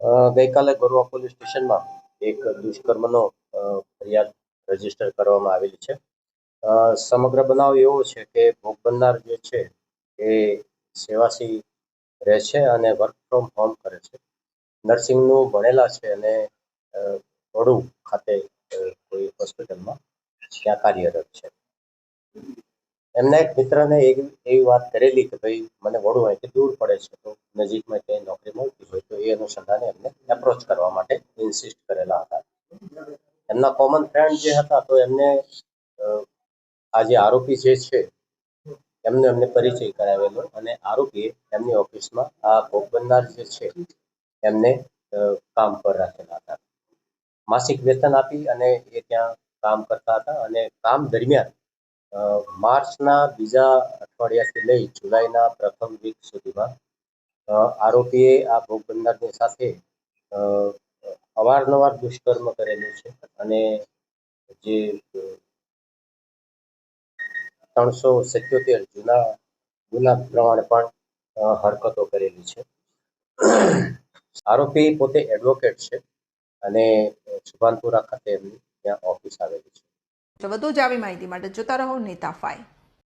ગઈકાલે ગોરવા પોલીસ સ્ટેશનમાં એક દુષ્કર્મનો ફરિયાદ રજિસ્ટર કરવામાં આવેલી છે. સમગ્ર બનાવ એવો છે કે ભોગ બનનાર જે છે એ સેવાસી રહે છે અને વર્ક ફ્રોમ હોમ કરે છે. નર્સિંગનું ભણેલા છે અને વડુ ખાતે કોઈ હોસ્પિટલમાં ત્યાં કાર્યરત છે. એમના એક મિત્રને એવી એવી વાત કરેલી કે ભાઈ, મને વડુ અહીંથી દૂર પડે છે, તો નજીકમાં ક્યાંય નોકરી તો એ અનુસંધાને એમને એપ્રોચ કરવા માટે ઇન્સિસ્ટ કરેલા હતા. એમના કોમન ફ્રેન્ડ જે હતા, તો એમને આ જે આરોપી જે છે, એમને એમને પરિચય કરાવેલો અને આરોપીએ એમની ઓફિસમાં આ ભોગ બનનાર જે છે, એમને કામ પર રાખેલા હતા. માસિક વેતન આપી અને એ ત્યાં કામ કરતા હતા અને કામ દરમિયાન માર્ચના બીજા અઠવાડિયાથી લઈ જુલાઈના પ્રથમ વીક સુધીમાં આરોપીએ આ ભોગ બનનારની સાથે અવારનવાર દુષ્કર્મ કરેલું છે અને જે ત્રણસો સિત્યોતેર જૂના ગુના પ્રમાણે પણ હરકતો કરેલી છે. આરોપી પોતે એડવોકેટ છે અને સુભાનપુરા ખાતે એમની ત્યાં ઓફિસ આવેલી છે. વધુ આવી માહિતી માટે જોતા રહો નેતા ફાઈવ